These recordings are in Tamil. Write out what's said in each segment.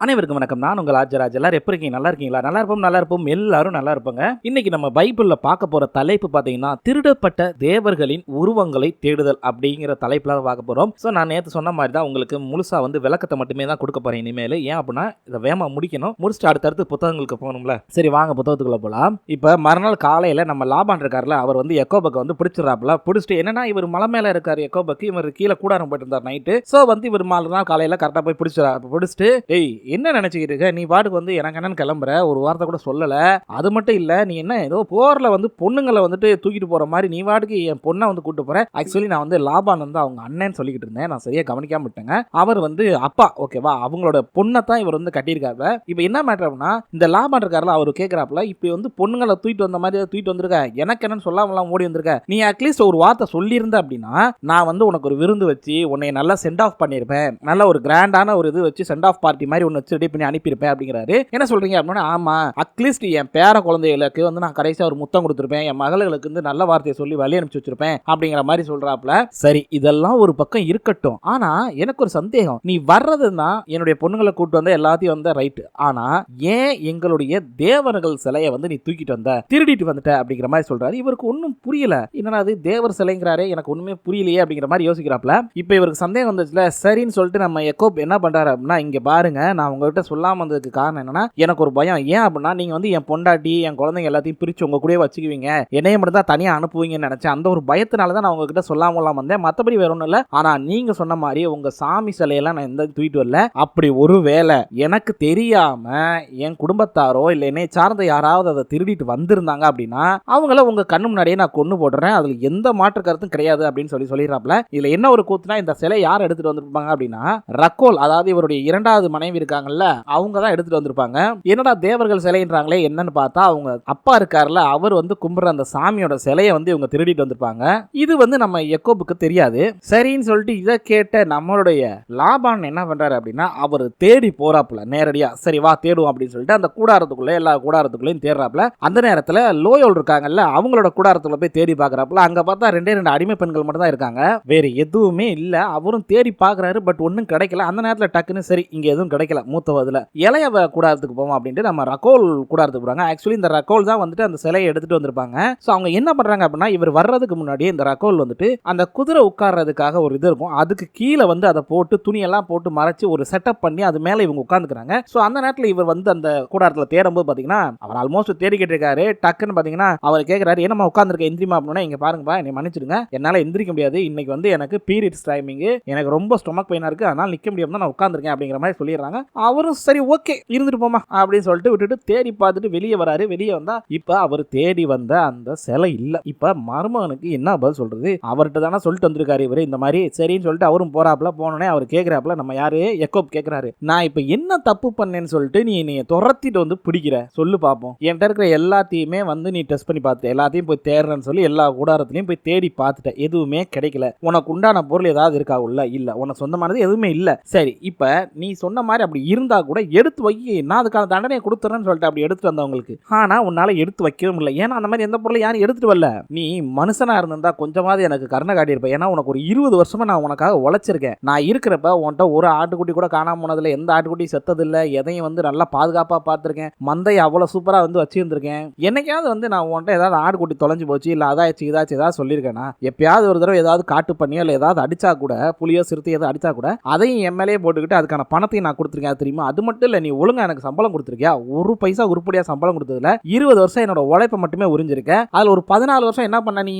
அனைவருக்கும் வணக்கம். நான் உங்கள் ராஜராஜ் எல்லாரும் எப்படி இருக்கீங்க? நல்லா இருக்கீங்களா? நல்லா இருப்போம் நல்லா இருப்போம். எல்லாரும் நல்லா இருப்பாங்க. இன்னைக்கு நம்ம பைபிளில் பார்க்க போற தலைப்பு பார்த்தீங்கன்னா திருடப்பட்ட தேவர்களின் உருவங்களை தேடுதல் அப்படிங்கிற தலைப்பில் தான் பார்க்க போகிறோம் ஸோ நான் நேற்று சொன்ன மாதிரி தான் உங்களுக்கு முழுசா வந்து விளக்கத்தை மட்டுமே தான் கொடுக்க போறேன் இனிமேல். ஏன் அப்படின்னா இதை வேமா முடிக்கணும். முடிச்சுட்டு அடுத்தடுத்து புத்தகங்களுக்கு போகணும்ல. சரி வாங்க புத்தகத்துக்குள்ள போகலாம் இப்போ மறுநாள் காலையில் நம்ம லாபான் இருக்கார்ல அவர் வந்து எக்கோபக்கை வந்து பிடிச்சிடறாப்புல. பிடிச்சிட்டு என்னன்னா இவர் மலை மேலே இருக்கார் எக்கோபக்கு. இவர் கீழே கூடாரம் போயிட்டு இருந்தார் நைட்டு. ஸோ வந்து இவர் மறுநாள் காலையில் கரெக்டாக போய் பிடிச்சிடா பிடிச்சிட்டு ஏய் என்ன நினச்சிக்கிட்டு இருக்க? நீ பாட்டுக்கு வந்து எனக்கு என்னன்னு கிளம்புற? ஒரு வார்த்தை கூட சொல்லலை. அது மட்டும் இல்லை நீ என்ன ஏதோ போரில் வந்து பொண்ணுங்களை வந்துட்டு தூக்கிட்டு போகிற மாதிரி நீ பாட்டுக்கு என் பொண்ணை வந்து கூட்டு போகிறேன் ஆக்சுவலி நான் வந்து லாபான் வந்து அவங்க அண்ணன் சொல்லிக்கிட்டு இருந்தேன். நான் சரியாக கவனிக்காம விட்டேங்க. அவர் வந்து அப்பா ஓகேவா அவங்களோட பொண்ணை தான் இவர் வந்து கட்டியிருக்காரு இப்போ என்ன மேட்ரு அப்படின்னா இந்த லாபான் இருக்காருல அவர் கேட்கறாப்புல இப்படி வந்து பொண்ணுங்களை தூக்கிட்டு வந்த மாதிரி தூக்கிட்டு வந்திருக்க. எனக்கு என்னன்னு சொல்லாமலாம் ஓடி வந்திருக்க. நீ அட்லீஸ்ட் ஒரு வார்த்தை சொல்லியிருந்த அப்படின்னா நான் வந்து உனக்கு ஒரு விருந்து வச்சு உன்னை நல்லா சென்ட் ஆஃப் பண்ணியிருப்பேன். நல்ல ஒரு கிராண்டான ஒரு இது வச்சு சென்ட் ஆஃப் பார்ட்டி மாதிரி ஒன்று வச்சு ரெடி பண்ணி அனுப்பியிருப்பேன் அப்படிங்கிறாரு. என்ன சொல்றீங்க அப்படின்னா ஆமா அட்லீஸ்ட் என் பேர குழந்தைகளுக்கு வந்து நான் கடைசியாக ஒரு முத்தம் கொடுத்துருப்பேன். என் மகளுக்கு வந்து நல்ல வார்த்தையை சொல்லி வழி அனுப்பிச்சு வச்சிருப்பேன் அப்படிங்கிற மாதிரி சொல்கிறாப்புல சரி இதெல்லாம் ஒரு பக்கம் இருக்கட்டும். ஆனா எனக்கு ஒரு சந்தேகம். நீ வர்றதுன்னா என்னுடைய பொண்ணுங்களை கூட்டு வந்த எல்லாத்தையும் வந்த ரைட்டு ஆனால் ஏன் எங்களுடைய தேவர்கள் சிலையை வந்து நீ தூக்கிட்டு வந்த? திருடிட்டு வந்துட்ட அப்படிங்கிற மாதிரி சொல்கிறாரு இவருக்கு ஒன்றும் புரியல. என்னன்னா அது தேவர் சிலைங்கிறாரே எனக்கு ஒன்றுமே புரியலையே அப்படிங்கிற மாதிரி யோசிக்கிறாப்புல. இப்போ இவருக்கு சந்தேகம் வந்துச்சுல. சரின்னு சொல்லிட்டு நம்ம எக்கோப் என்ன பண்ணுறாரு அப்படின்னா இங்கே பாருங்க நான் நான் உங்ககிட்ட சொல்லாமல் வந்ததுக்கு காரணம் என்னன்னா எனக்கு ஒரு பயம். ஏன் அப்படின்னா நீங்கள் வந்து என் பொண்டாட்டி என் குழந்தைங்க எல்லாத்தையும் பிரித்து உங்க கூடயே வச்சுக்குவீங்க. என்னைய மட்டும் தான் தனியாக அனுப்புவீங்கன்னு நினச்சேன். அந்த ஒரு பயத்தினால தான் நான் உங்ககிட்ட சொல்லாமலாம் வந்தேன். மற்றபடி வேற ஒன்றும் இல்லை. ஆனால் நீங்கள் சொன்ன மாதிரி உங்கள் சாமி சிலையெல்லாம் நான் எந்த தூக்கிட்டு வரல. அப்படி ஒரு வேலை எனக்கு தெரியாமல் என் குடும்பத்தாரோ இல்லை என்னை சார்ந்த யாராவது அதை திருடிட்டு வந்திருந்தாங்க அப்படின்னா அவங்கள உங்கள் கண்ணு முன்னாடியே நான் கொண்டு போடுறேன் அதில் எந்த மாற்று கருத்தும் கிடையாது அப்படின்னு சொல்லி சொல்லிடுறாப்ல. இதில் என்ன ஒரு கூத்துனா இந்த சிலை யார் எடுத்துகிட்டு வந்திருப்பாங்க அப்படின்னா ரக்கோல் அதாவது இவருடைய இரண்டாவது மனைவி இருக்காங்கல்ல அவங்க தான் எடுத்துட்டு வந்திருப்பாங்க. என்னடா தேவர்கள் சிலைன்றாங்களே என்னன்னு பார்த்தா அவங்க அப்பா இருக்காருல்ல அவர் வந்து கும்பிடுற அந்த சாமியோட சிலையை வந்து இவங்க திருடிட்டு வந்திருப்பாங்க. இது வந்து நம்ம எக்கோபுக்கு தெரியாது. சரின்னு சொல்லிட்டு இதை கேட்ட நம்மளுடைய லாபான் என்ன பண்றாரு அப்படின்னா அவர் தேடி போறாப்புல நேரடியா. சரி வா தேடுவோம் அப்படின்னு சொல்லிட்டு அந்த கூடாரத்துக்குள்ள எல்லா கூடாரத்துக்குள்ளேயும் தேடுறாப்புல. அந்த நேரத்துல லோயோல் இருக்காங்கல்ல அவங்களோட கூடாரத்துல போய் தேடி பார்க்கறாப்புல அங்க பார்த்தா ரெண்டே ரெண்டு அடிமை பெண்கள் மட்டும் தான் இருக்காங்க. வேற எதுவுமே இல்ல அவரும் தேடி பாக்குறாரு பட் ஒன்றும் கிடைக்கல. அந்த நேரத்துல டக்குன்னு சரி இங்க எதுவும் கிடைக்கல. மூத்தவதுல. இளைய வ- கூடாரத்துக்கு போவோம் அப்படின்ட்டு நம்ம ரகோல் கூடாரத்துக்கு போகிறாங்க ஆக்சுவலி இந்த ரகோல் தான் வந்துட்டு அந்த சிலையை எடுத்துகிட்டு வந்திருப்பாங்க. ஸோ அவங்க என்ன பண்ணுறாங்க அப்படின்னா இவர் வர்றதுக்கு முன்னாடியே இந்த ரகோல் வந்துட்டு அந்த குதிரை உட்கார்றதுக்காக ஒரு இது இருக்கும். அதுக்கு கீழே வந்து அதை போட்டு துணியெல்லாம் போட்டு மறைச்சு ஒரு செட்டப் பண்ணி அது மேலே இவங்க உட்காந்துக்கிறாங்க ஸோ அந்த நேரத்தில் இவர் வந்து அந்த கூடாரத்தில் தேடும்போது பார்த்தீங்கன்னா அவர் ஆல்மோஸ்ட் தேடிக்கிட்டு இருக்காரு. டக்குன்னு பார்த்தீங்கன்னா அவர் கேட்குறாரு என்னம்மா உட்காந்துருக்க எந்திரிமா அப்படின்னா இங்கே பாருங்கப்பா என்னை மன்னிச்சிடுங்க. என்னால் எந்திரிக்க முடியாது. இன்னைக்கு வந்து எனக்கு பீரியட்ஸ் டைமிங்கு எனக்கு ரொம்ப ஸ்டொமக் பெயினாக இருக்குது அதனால் நிற்க முடியாமல் நான் உட்காந்துருக்கேன் அப்படிங்கிற மாதிரி சொல்லிடுறாங்க. அவரும் சரி ஓகே இருந்துட்டு போமா அப்படின்னு சொல்லிட்டு விட்டுட்டு தேடி பார்த்துட்டு வெளியே வராரு. வெளியே வந்தா இப்போ அவர் தேடி வந்த அந்த சிலை இல்லை. இப்போ மருமகனுக்கு என்ன பதில் சொல்றது? அவர்கிட்ட தானே சொல்லிட்டு வந்திருக்காரு இவரு. இந்த மாதிரி சரின்னு சொல்லிட்டு அவரும் போறாப்ல போனோடனே அவர் கேட்கிறாப்ல நம்ம யாரு? எக்கோப் கேட்குறாரு நான் இப்போ என்ன தப்பு பண்ணேன்னு சொல்லிட்டு நீ நீ துரத்திட்டு வந்து பிடிக்கிற? சொல்லு பார்ப்போம் என்கிட்ட இருக்கிற எல்லாத்தையுமே வந்து நீ டெஸ்ட் பண்ணி பார்த்து எல்லாத்தையும் போய் தேடுறேன்னு சொல்லி எல்லா கூடாரத்திலையும் போய் தேடி பார்த்துட்ட. எதுவுமே கிடைக்கல. உனக்கு உண்டான பொருள் ஏதாவது இருக்கா உள்ள? இல்ல. உனக்கு சொந்தமானது எதுவுமே இல்ல. சரி இப்போ நீ சொன்ன மாதிரி அப்படி இருந்தா கூட எடுத்து வை நான் அதுக்கான தண்டனையை கொடுத்துறேன்னு சொல்லிட்டு அப்படி எடுத்துட்டு வந்தவங்களுக்கு. ஆனா உன்னால எடுத்து வைக்கவும் இல்லை. ஏன்னா அந்த மாதிரி எந்த பொருளை யாரும் எடுத்துட்டு வரல. நீ மனுஷனா இருந்திருந்தா கொஞ்சமாவது எனக்கு கருணை காட்டியிருப்ப. ஏன்னா உனக்கு ஒரு இருபது வருஷமா நான் உனக்காக உழைச்சிருக்கேன். நான் இருக்கிறப்ப உன்கிட்ட ஒரு ஆட்டுக்குட்டி கூட காணாம போனதில்ல எந்த ஆட்டுக்குட்டி செத்ததில்லை. எதையும் வந்து நல்லா பாதுகாப்பா பார்த்துருக்கேன். மந்தையை அவ்வளோ சூப்பரா வந்து வச்சிருந்திருக்கேன். என்னைக்காவது வந்து நான் உன்கிட்ட ஏதாவது ஆட்டுக்குட்டி தொலைஞ்சு போச்சு இல்லை அதாச்சு இதாச்சு ஏதாவது சொல்லியிருக்கேனா எப்பயாவது ஒரு தடவை ஏதாவது காட்டு பண்ணியோ இல்லை ஏதாவது அடிச்சா கூட புளியோ சிறுத்தை ஏதாவது அடிச்சா கூட அதையும் எம்எல்ஏ போட்டுக்கிட்டு அதுக்கான பணத்தையும் நான் கொடுத்துருக்கேன். அது தெரியுமா? அது மட்டும் இல்லை நீ ஒழுங்கா எனக்கு சம்பளம் கொடுத்துருக்கியா? ஒரு பைசா உருப்படியா சம்பளம் கொடுத்ததுல இருபது வருஷம் என்னோட உழைப்பை மட்டுமே உறிஞ்சிருக்கேன் அதுல ஒரு பதினாலு வருஷம் என்ன பண்ண நீ?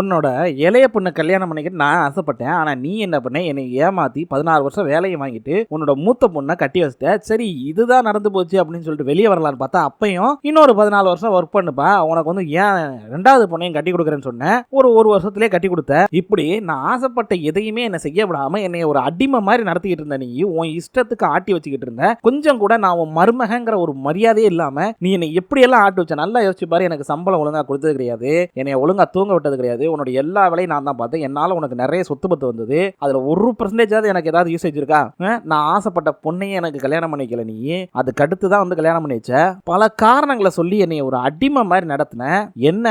உன்னோட இளைய பொண்ணை கல்யாணம் பண்ணிக்கிட்டு நான் ஆசைப்பட்டேன். ஆனா நீ என்ன பண்ண? என்னை ஏமாத்தி பதினாறு வருஷம் வேலையை வாங்கிட்டு உன்னோட மூத்த பொண்ணை கட்டி வச்சிட்ட. சரி இதுதான் நடந்து போச்சு அப்படின்னு சொல்லிட்டு வெளியே வரலான்னு பார்த்தா அப்பையும் இன்னொரு பதினாலு வருஷம் ஒர்க் பண்ணுப்பா. உனக்கு வந்து ஏன் ரெண்டாவது பொண்ணையும் கட்டி கொடுக்குறேன்னு சொன்னேன் ஒரு ஒரு வருஷத்துலேயே கட்டி கொடுத்த. இப்படி நான் ஆசைப்பட்ட எதையுமே என்னை செய்ய விடாமல் என்னை ஒரு அடிமை மாதிரி நடத்திக்கிட்டு இருந்த நீ உன் இஷ்டத்துக்கு ஆட்டி வச்சுக்கிட்டு இருந்தேன். கொஞ்சம் கூட நான் உன் மருமகங்கிற ஒரு மரியாதையே இல்லாம நீ என்னை எப்படியெல்லாம் ஆட்டி வச்ச நல்லா யோசிச்சு பாரு எனக்கு சம்பளம் ஒழுங்கா கொடுத்தது கிடையாது. என்னை ஒழுங்கா தூங்க விட்டது கிடையாது. உன்னோட எல்லா வேலையும் நான் தான் பார்த்தேன். என்னால உனக்கு நிறைய சொத்து பத்து வந்தது. அதுல ஒரு பர்சன்டேஜாவது எனக்கு ஏதாவது யூசேஜ் இருக்கா? நான் ஆசைப்பட்ட பொண்ணையே எனக்கு கல்யாணம் பண்ணிக்கல நீ. அதுக்கு அடுத்து தான் வந்து கல்யாணம் பண்ணி வச்ச. பல காரணங்களை சொல்லி என்னை ஒரு அடிமை மாதிரி நடத்தின. என்ன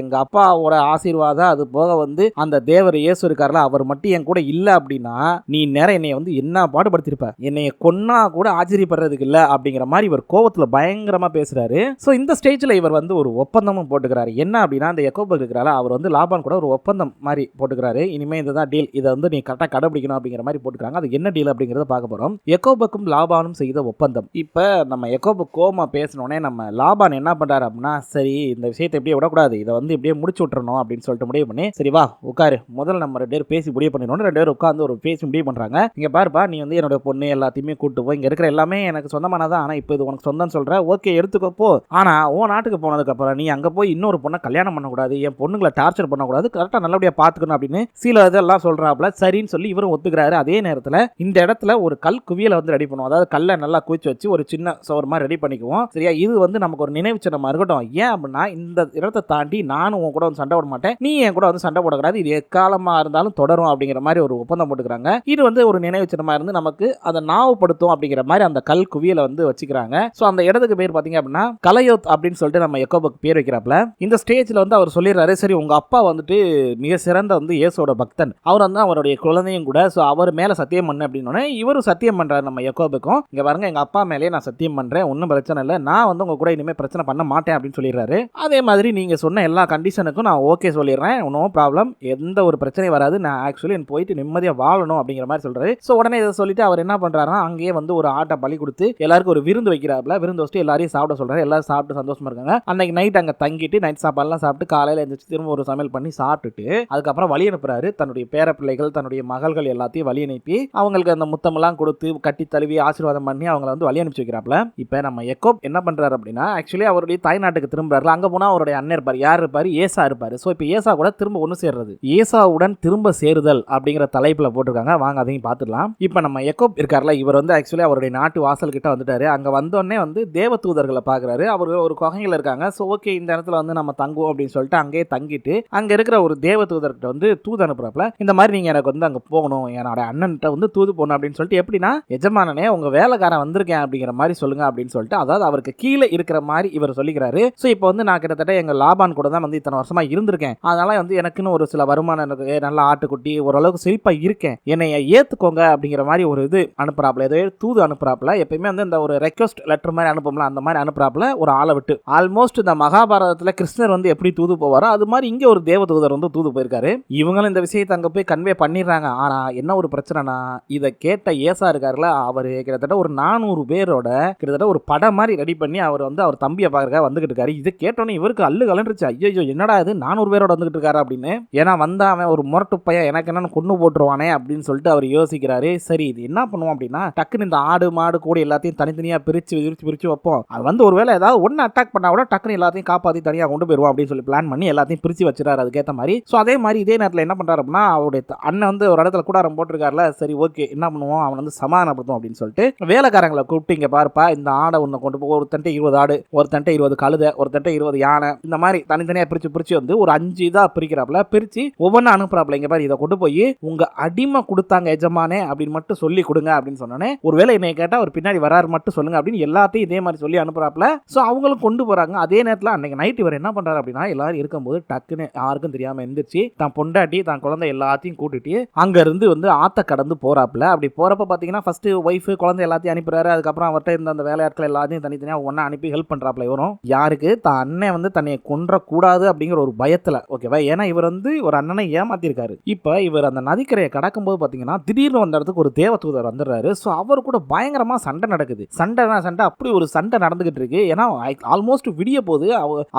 எங்க அப்பாவோட ஆசீர்வாதம் அது போக வந்து அந்த தேவர் இயேசு இருக்கார்ல அவர் மட்டும் என் கூட இல்ல அப்படின்னா நீ நேரம் என்னைய வந்து என்ன பாடுபடுத்திருப்ப? என்னைய கொன்ன சொன்னா கூட ஆச்சரியப்படுறதுக்கு இல்ல அப்படிங்கிற மாதிரி இவர் கோவத்துல பயங்கரமா பேசுறாரு. சோ இந்த ஸ்டேஜ்ல இவர் வந்து ஒரு ஒப்பந்தமும் போட்டுக்கிறாரு. என்ன அப்படின்னா அந்த எக்கோபக் இருக்கிறால அவர் வந்து லாபான் கூட ஒரு ஒப்பந்தம் மாதிரி போட்டுக்கிறாரு. இனிமே இதுதான் டீல் இதை வந்து நீ கரெக்டாக கடைபிடிக்கணும் அப்படிங்கிற மாதிரி போட்டுக்கிறாங்க. அது என்ன டீல் அப்படிங்கறத பார்க்க போறோம். எக்கோபக்கும் லாபானும் செய்த ஒப்பந்தம். இப்போ நம்ம எக்கோபக் கோமா பேசினோடனே நம்ம லாபான் என்ன பண்றாரு அப்படின்னா சரி இந்த விஷயத்தை இப்படியே விடக்கூடாது. இதை வந்து இப்படியே முடிச்சு விட்டுறணும் அப்படின்னு சொல்லிட்டு முடிவு பண்ணி சரி வா உட்காரு. முதல்ல நம்ம ரெண்டு பேரும் பேசி முடிவு பண்ணிடணும் ரெண்டு பேரும் உட்காந்து ஒரு பேசி முடிவு பண்றாங்க. இங்க பாருப்பா நீ வந்து என்னோட பொண்ணு எல்லாத்தையுமே கூட்டு எடுத்துப்போ இங்கே இருக்கிற எல்லாமே எனக்கு சொந்தமானதான் ஆனால் இப்போ இது உனக்கு சொந்தம்னு சொல்கிற ஓகே எடுத்துக்கப்போ ஆனால் உன் நாட்டுக்கு போனதுக்கப்புறம் நீ அங்கே போய் இன்னொரு பொண்ணை கல்யாணம் பண்ணக்கூடாது. என் பொண்ணுங்களை டார்ச்சர் பண்ணக்கூடாது. கரெக்டாக நல்லபடியாக பார்த்துக்கணும் அப்படின்னு சில இதெல்லாம் சொல்கிறாப்புல சரின்னு சொல்லி இவரும் ஒத்துக்கிறாரு. அதே நேரத்தில் இந்த இடத்துல ஒரு கல் குவியலை வந்து ரெடி பண்ணுவோம். அதாவது கல்லை நல்லா குவிச்சு வச்சு ஒரு சின்ன சோறு மாதிரி ரெடி பண்ணிக்குவோம். சரியா? இது வந்து நமக்கு ஒரு நினைவு சின்னமாக இருக்கட்டும். ஏன் அப்படின்னா இந்த இடத்தை தாண்டி நானும் உன் கூட வந்து சண்டை போட மாட்டேன். நீ என் கூட வந்து சண்டை போடக்கூடாது. இது எக்காலமாக இருந்தாலும் தொடரும் அப்படிங்கிற மாதிரி ஒரு ஒப்பந்தம் போட்டுக்கிறாங்க. இது வந்து ஒரு நினைவு சின்னமாக இருந்து நமக்கு அதை அப்படிங்கிற மாதிரி அந்த கல் குவியலை வந்து வச்சுக்கிறாங்க. ஸோ அந்த இடத்துக்கு பேர் பார்த்தீங்க அப்படின்னா கலையோத் அப்படின்னு சொல்லிட்டு நம்ம எக்கோபக் பேர் வைக்கிறாப்ல இந்த ஸ்டேஜில் வந்து அவர் சொல்லிடுறாரு சரி உங்கள் அப்பா வந்துட்டு மிக சிறந்த வந்து இயேசோட பக்தன். அவர் வந்து அவருடைய குழந்தையும் கூட ஸோ அவர் மேலே சத்தியம் பண்ணு அப்படின்னு இவரும் சத்தியம் பண்ணுறாரு நம்ம எக்கோபுக்கும். இங்கே பாருங்க எங்கள் அப்பா மேலேயே நான் சத்தியம் பண்ணுறேன் ஒன்றும் பிரச்சனை இல்லை. நான் வந்து உங்க கூட இனிமேல் பிரச்சனை பண்ண மாட்டேன் அப்படின்னு சொல்லிடுறாரு. அதே மாதிரி நீங்கள் சொன்ன எல்லா கண்டிஷனுக்கும் நான் ஓகே சொல்லிடுறேன். நோ ப்ராப்ளம் எந்த ஒரு பிரச்சனையும் வராது. நான் ஆக்சுவலி போயிட்டு நிம்மதியாக வாழணும் அப்படிங்கிற மாதிரி சொல்கிறாரு ஸோ உடனே இதை சொல்லிட்டு அவர் என்ன பண்ணுறாருன்னா அங்கேயே வந்து வந்து ஒரு ஆட்டை பலி கொடுத்து எல்லாருக்கும் ஒரு விருந்து வைக்கிறாப்ல விருந்து வச்சுட்டு எல்லாரையும் சாப்பிட சொல்றாரு. எல்லாரும் சாப்பிட்டு சந்தோஷமா இருக்காங்க. அன்னைக்கு நைட் அங்கே தங்கிட்டு நைட் சாப்பாடுலாம் சாப்பிட்டு காலையில் எழுந்திரிச்சு திரும்ப ஒரு சமையல் பண்ணி சாப்பிட்டுட்டு அதுக்கப்புறம் வழி அனுப்புறாரு. தன்னுடைய பேர பிள்ளைகள் தன்னுடைய மகள்கள் எல்லாத்தையும் வழி அனுப்பி அவங்களுக்கு அந்த முத்தமெல்லாம் கொடுத்து கட்டி தழுவி ஆசீர்வாதம் பண்ணி அவங்கள வந்து வழி அனுப்பிச்சு வைக்கிறாப்ல இப்போ நம்ம எக்கோ என்ன பண்றாரு அப்படின்னா ஆக்சுவலி அவருடைய தாய்நாட்டுக்கு திரும்புறாரு அங்க போனா அவருடைய அண்ணன் இருப்பார். யார் இருப்பாரு? ஏசா இருப்பாரு. ஸோ இப்போ ஏசா கூட திரும்ப ஒன்று சேர்றது. ஏசாவுடன் திரும்ப சேருதல் அப்படிங்கிற தலைப்பில் போட்டிருக்காங்க. வாங்க அதையும் பார்த்துடலாம். இப்போ நம்ம எக்கோப் இருக்கார்ல இவர் வந்து ஆக்சுவலி அவருடைய நாட்டு வாசல்கிட்ட வந்துட்டார். வந்துட்டாரு வந்தோடனே வந்து தேவ தூதர்களை பார்க்குறாரு அவர் ஒரு குகையில் இருக்காங்க. ஸோ ஓகே இந்த இடத்துல வந்து நம்ம தங்குவோம் அப்படின்னு சொல்லிட்டு அங்கேயே தங்கிட்டு அங்கே இருக்கிற ஒரு தேவ தூதர்கிட்ட வந்து தூது அனுப்புறாப்ல இந்த மாதிரி நீங்கள் எனக்கு வந்து அங்கே போகணும். என்னோட அண்ணன்கிட்ட வந்து தூது போகணும் அப்படின்னு சொல்லிட்டு எப்படின்னா எஜமானனே உங்கள் வேலைக்காரன் வந்திருக்கேன் அப்படிங்கிற மாதிரி சொல்லுங்க அப்படின்னு சொல்லிட்டு அதாவது அவருக்கு கீழே இருக்கிற மாதிரி இவர் சொல்லிக்கிறாரு. ஸோ இப்போ வந்து நான் கிட்டத்தட்ட எங்கள் லாபான் கூட தான் வந்து இத்தனை வருஷமாக இருந்திருக்கேன். அதனால் வந்து எனக்குன்னு ஒரு சில வருமானம் எனக்கு நல்ல ஆட்டுக்குட்டி ஓரளவுக்கு செழிப்பாக இருக்கேன். என்னை ஏற்றுக்கோங்க அப்படிங்கிற மாதிரி ஒரு இது அனுப்புறாப்ல ஏதோ தூது அனுப்புறாப்புல. எப்பயுமே வந்து இந்த ஒரு ரெக்வஸ்ட் லெட்டர் மாதிரி அனுப்பும்ல அந்த மாதிரி அனுப்புறாப்புல ஒரு ஆளை விட்டு. ஆல்மோஸ்ட் இந்த மகாபாரதத்தில் கிருஷ்ணர் வந்து எப்படி தூது போவாரோ அது மாதிரி இங்கே ஒரு தேவ தூதர் வந்து தூது போயிருக்காரு. இவங்களும் இந்த விஷயத்தை அங்கே போய் கன்வே பண்ணிடுறாங்க. ஆனால் என்ன ஒரு பிரச்சனைனா இதை கேட்ட ஏசா இருக்காருல அவர் கிட்டத்தட்ட ஒரு நானூறு பேரோட கிட்டத்தட்ட ஒரு படம் மாதிரி ரெடி பண்ணி அவர் வந்து அவர் தம்பியை பார்க்க வந்துகிட்டு இருக்காரு. இது கேட்டோன்னே இவருக்கு அல்லு கலண்டுருச்சு. ஐயோ என்னடா இது? நானூறு பேரோட வந்துகிட்டு இருக்காரு அப்படின்னு. ஏன்னா வந்தா அவன் ஒரு முரட்டு பையன் எனக்கு என்னன்னு கொண்டு போட்டுருவானே அப்படின்னு சொல்லிட்டு அவர் யோசிக்கிறாரு. சரி இது என்ன பண்ணுவோம் அப்படின்னா டக்குன்னு இந்த ஆடு மாடு கூட எல்லாத்தையும் தனித்தனியா பிரிச்சு பிரிச்சு பிரித்து வைப்போம். அது வந்து ஒருவேளை ஏதாவது ஒன்று அட்டாக் பண்ணா கூட டக்குன்னு எல்லாத்தையும் காப்பாற்றி தனியாக கொண்டு போயிடுவோம் அப்படின்னு சொல்லி பிளான் பண்ணி எல்லாத்தையும் பிரிச்சு வச்சுறாரு அதுக்கேற்ற மாதிரி. ஸோ அதே மாதிரி இதே நேரத்தில் என்ன பண்றாரு அப்படின்னா அவருடைய அண்ணன் வந்து ஒரு இடத்துல கூடாரம் போட்டிருக்காருல சரி ஓகே என்ன பண்ணுவோம்? அவன் வந்து சமாதானப்படுத்தும் அப்படின்னு சொல்லிட்டு வேலைக்காரங்களை கூப்பிட்டு இங்கே பாருப்பா இந்த ஆடை ஒன்று கொண்டு போய் ஒருத்தன்ட்ட இருபது ஆடு ஒருத்தன்ட்ட இருபது கழுதை ஒருத்தன்ட்ட இருபது யானை இந்த மாதிரி தனித்தனியாக பிரிச்சு பிரிச்சு வந்து ஒரு அஞ்சு இதாக பிரிக்கிறாப்புல பிரிச்சு ஒவ்வொன்றும் அனுப்புறாப்புல இங்க பாரு இதை கொண்டு போய் உங்க அடிமை கொடுத்தாங்க எஜமானே அப்படின்னு மட்டும் சொல்லி கொடுங்க அப்படின்னு சொன்னோன்னே ஒருவேளை என்னை கேட்டால் அவர் பின்னாடி வராரு மட்டும் சொல்லுங்க அப்படின்னு எல்லாத்தையும் இதே மாதிரி சொல்லி அனுப்புறாப்புல. ஸோ அவங்களும் கொண்டு போகிறாங்க அதே நேரத்தில் அன்னைக்கு நைட் இவர் என்ன பண்ணுறாரு அப்படின்னா எல்லாரும் இருக்கும்போது டக்குன்னு யாருக்கும் தெரியாமல் எந்திரிச்சு தான் பொண்டாட்டி தான் குழந்தை எல்லாத்தையும் கூட்டிட்டு அங்கேருந்து வந்து ஆத்த கடந்து போகிறாப்புல அப்படி போகிறப்ப பார்த்தீங்கன்னா ஃபஸ்ட்டு ஒய்ஃப் குழந்தை எல்லாத்தையும் அனுப்புறாரு. அதுக்கப்புறம் அவர்கிட்ட இருந்த அந்த வேலையாட்கள் எல்லாத்தையும் தனித்தனியாக ஒன்றா அனுப்பி ஹெல்ப் பண்ணுறாப்புல இவரும். யாருக்கு? தான் அண்ணன் வந்து தன்னை கொன்றக்கூடாது அப்படிங்கிற ஒரு பயத்தில் ஓகேவா ஏன்னா இவர் வந்து ஒரு அண்ணனை ஏமாத்திருக்காரு. இப்போ இவர் அந்த நதிக்கரையை கடக்கும்போது பார்த்தீங்கன்னா திடீர்னு வந்த இடத்துக்கு ஒரு தேவ தூதர் வந்துடுறாரு. ஸோ அவர் கூட பயங்கரமா சண்டை நடக்குது. சண்டைனா சண்டை அப்படி ஒரு சண்டை நடந்துகிட்டு இருக்கு. ஏன்னா ஆல்மோஸ்ட் விடிய போது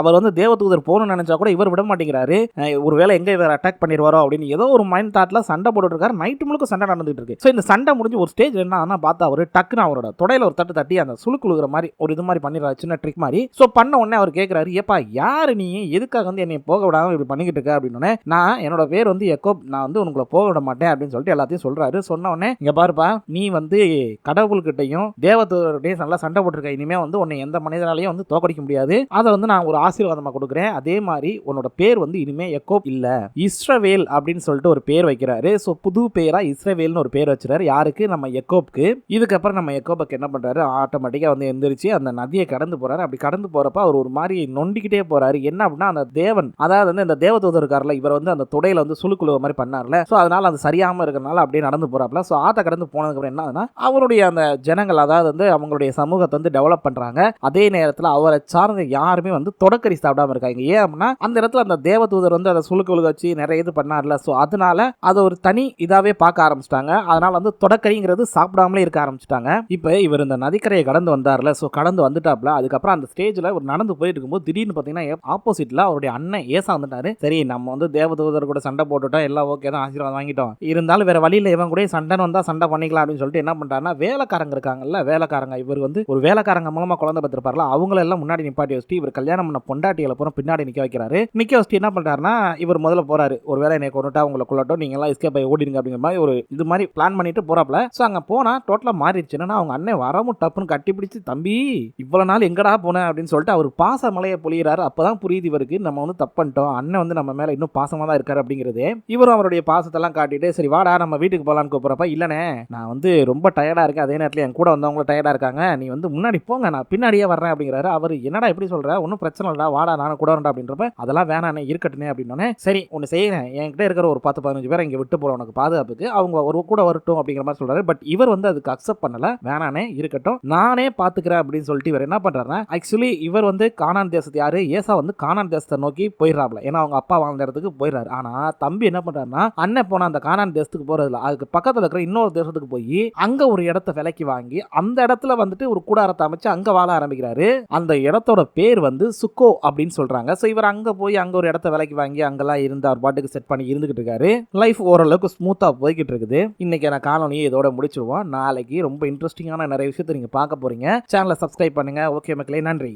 அவர் வந்து தேவதூதர் போகணும்னு நினைச்சா கூட இவர் விட மாட்டேங்கிறாரு. ஒரு ஒருவேளை எங்க இவர் அட்டாக் பண்ணிடுவாரோ அப்படின்னு ஏதோ ஒரு மைண்ட் தாட்ல சண்டை போட்டுட்டு இருக்காரு நைட்டு முழுக்க சண்டை நடந்துட்டு இருக்கு. ஸோ இந்த சண்டை முடிஞ்சு ஒரு ஸ்டேஜ் என்ன ஆனால் பார்த்தா அவர் டக்குன்னு அவரோட தொடையில ஒரு தட்டு தட்டி அந்த சுளுக்குழுகிற மாதிரி ஒரு இது மாதிரி பண்ணிடுறாரு சின்ன ட்ரிக் மாதிரி. ஸோ பண்ண உடனே அவர் கேட்கிறாரு ஏப்பா யாரு நீ? எதுக்காக வந்து என்னை போக விடாம இப்படி பண்ணிக்கிட்டு இருக்க? அப்படின்னு உடனே, நான் என்னோட பேர் வந்து எக்கோ நான் வந்து உங்களை போக விட மாட்டேன் அப்படின்னு சொல்லிட்டு எல்லாத்தையும் சொல்றாரு. சொன்ன உடனே இங்க பாருப்பா நீ வந்து கடவுள்கிட்டையும் தேவதூதர்கிட்டையும் நல்லா சண்டை போட்டிருக்க இனிமே வந்து உன்னை எந்த மனிதனாலையும் வந்து தோக்கடிக்க முடியாது. அதை வந்து நான் ஒரு ஆசீர்வாதமா கொடுக்குறேன். அதே மாதிரி உன்னோட பேர் வந்து இனிமே எக்கோப் இல்ல. இஸ்ரவேல் அப்படின்னு சொல்லிட்டு ஒரு பேர் வைக்கிறாரு. ஸோ புது பேரா இஸ்ரவேல்னு ஒரு பேர் வச்சுறாரு. யாருக்கு? நம்ம எக்கோப்க்கு. இதுக்கப்புறம் நம்ம எக்கோபுக்கு என்ன பண்றாரு? ஆட்டோமேட்டிக்கா வந்து எந்திரிச்சு அந்த நதியை கடந்து போறாரு. அப்படி கடந்து போறப்ப அவர் ஒரு மாதிரி நொண்டிக்கிட்டே போறாரு. என்ன அப்படின்னா அந்த தேவன் அதாவது வந்து இந்த தேவதூதர் இருக்கார்ல இவர் வந்து அந்த துடையில வந்து சுழுக்குழுவ மாதிரி பண்ணார்ல. ஸோ அதனால அது சரியாம இருக்கிறனால அப்படியே நடந்து போறாப்ல ஸோ ஆத்த கடந்து போனதுக்கு அப்புறம் என்ன ஆகுதுன்னா அவருடைய அந்த ஜனங்கள் அதாவது வந்து அவங்களுடைய சமூகத்தை வந்து டெவலப் பண்றாங்க. அதே நேரத்தில் அவரை சார்ந்த யாருமே வந்து தொடக்கறி சாப்பிடாம இருக்காங்க. ஏன் அப்படின்னா அந்த இடத்துல அந்த தேவதூதர் வந்து அதை சுழுக்கு உழுக வச்சு நிறைய இது பண்ணார்ல. ஸோ அதனால அதை ஒரு தனி இதாவே பார்க்க ஆரம்பிச்சிட்டாங்க. அதனால வந்து தொடக்கறிங்கிறது சாப்பிடாமலே இருக்க ஆரம்பிச்சிட்டாங்க. இப்போ இவர் இந்த நதிக்கரையை கடந்து வந்தார்ல. ஸோ கடந்து வந்துட்டாப்ல அதுக்கப்புறம் அந்த ஸ்டேஜில் ஒரு நடந்து போயிட்டு இருக்கும்போது திடீர்னு பார்த்தீங்கன்னா ஆப்போசிட்ல அவருடைய அண்ணன் ஏசா வந்துட்டாரு. சரி நம்ம வந்து தேவதூதர் கூட சண்டை போட்டுட்டோம். எல்லாம் ஓகே தான். ஆசீர்வாதம் வாங்கிட்டோம். இருந்தாலும் வேற வழியில் இவன் கூட சண்டைன்னு வந்தால் சண்டை பண்ணிக்கலாம் அப்படின்னு சொல்லிட்டு என்ன பண்றாருன்னா வேலைக்காரங்க இருக்காங்கல்ல வேலைக்காரங்க. இவர் வந்து ஒரு வேலைக்காரங்க மூலமா குழந்தை பெற்றிருப்பார்ல அவங்கள எல்லாம் முன்னாடி நிப்பாட்டி வச்சுட்டு இவர் கல்யாணம் பண்ண பொண்டாட்டிகளை பூரா பின்னாடி நிக்க வைக்கிறாரு. நிக்க வச்சுட்டு என்ன பண்றாருன்னா இவர் முதல்ல போறாரு. ஒரு வேலை என்னை கொண்டுட்டா உங்களை கொள்ளட்டும் நீங்க எல்லாம் எஸ்கேப் ஆகி ஓடிடுங்க அப்படிங்கிற மாதிரி ஒரு இது மாதிரி பிளான் பண்ணிட்டு போறாப்ல ஸோ அங்க போனா டோட்டலா மாறிடுச்சு. என்னன்னா அவங்க அண்ணன் வரமும் டப்புன்னு கட்டி பிடிச்சு தம்பி இவ்வளவு நாள் எங்கடா போனேன் அப்படின்னு சொல்லிட்டு அவர் பாச மலையை பொழியிறாரு. அப்பதான் புரியுது இவருக்கு நம்ம வந்து தப்பு பண்ணிட்டோம். அண்ணன் வந்து நம்ம மேல இன்னும் பாசமா தான் இருக்காரு அப்படிங்கிறது. இவரும் அவருடைய பாசத்தெல்லாம் காட்டிட்டு சரி வாடா நம்ம வீட்டுக்கு போலான்னு கூப்பிட்றப்ப இல்லனே நான் வந்து ரொம்ப டயர்டாக இருக்கேன் அதே நேரத்தில் என் கூட வந்தவங்களும் டயர்டாக இருக்காங்க. நீ வந்து முன்னாடி போங்க நான் பின்னாடியே வர்றேன் அப்படிங்கிறாரு. அவர் என்னடா எப்படி சொல்கிற ஒன்றும் பிரச்சனை இல்லடா வாடா நானும் கூட வரேன்டா அப்படின்றப்ப அதெல்லாம் வேணானே இருக்கட்டுனே அப்படின்னோடனே சரி ஒன்று செய்யறேன் என்கிட்ட இருக்கிற ஒரு பத்து பதினஞ்சு பேரை இங்கே விட்டு போகிற உனக்கு பாதுகாப்புக்கு. அவங்க ஒரு கூட வரட்டும் அப்படிங்கிற மாதிரி சொல்றாரு. பட் இவர் வந்து அதுக்கு அக்செப்ட் பண்ணல. வேணானே இருக்கட்டும். நானே பார்த்துக்கிறேன் அப்படின்னு சொல்லிட்டு இவர் என்ன பண்ணுறாருன்னா ஆக்சுவலி இவர் வந்து கானான் தேசத்து யாரு? ஏசா வந்து கானான் தேசத்தை நோக்கி போயிடுறாப்ல. ஏன்னா அவங்க அப்பா வாழ்ந்த இடத்துக்கு போயிடுறாரு. ஆனா தம்பி என்ன பண்ணுறாருன்னா அண்ணன் போன அந்த கானான் தேசத்துக்கு போறதுல அதுக்கு பக்கத்துல இருக்கிற இன்னொரு தேசத்துக்கு போய் அங்க ஒரு இடத்த விலைக்கு வாங்கி அந்த இடத்துல வந்துட்டு ஒரு கூடாரத்தை அமைச்சு அங்க வாழ ஆரம்பிக்கிறாரு. அந்த இடத்தோட பேர் வந்து சுக்கோ அப்படின்னு சொல்றாங்க. ஸோ இவர் அங்க போய் அங்க ஒரு இடத்த விலைக்கு வாங்கி அங்கெல்லாம் இருந்து அவர் பாட்டுக்கு செட் பண்ணி இருந்துகிட்டு இருக்காரு. லைஃப் ஓரளவுக்கு ஸ்மூத்தா போய்கிட்டு இருக்குது. இன்னைக்கு நான் காலனியை இதோட முடிச்சிருவோம். நாளைக்கு ரொம்ப இன்ட்ரெஸ்டிங்கான நிறைய விஷயத்தை நீங்க பார்க்க போறீங்க. சேனலை சப்ஸ்கிரைப் பண்ணுங்க. ஓகே மக்களே நன்றி.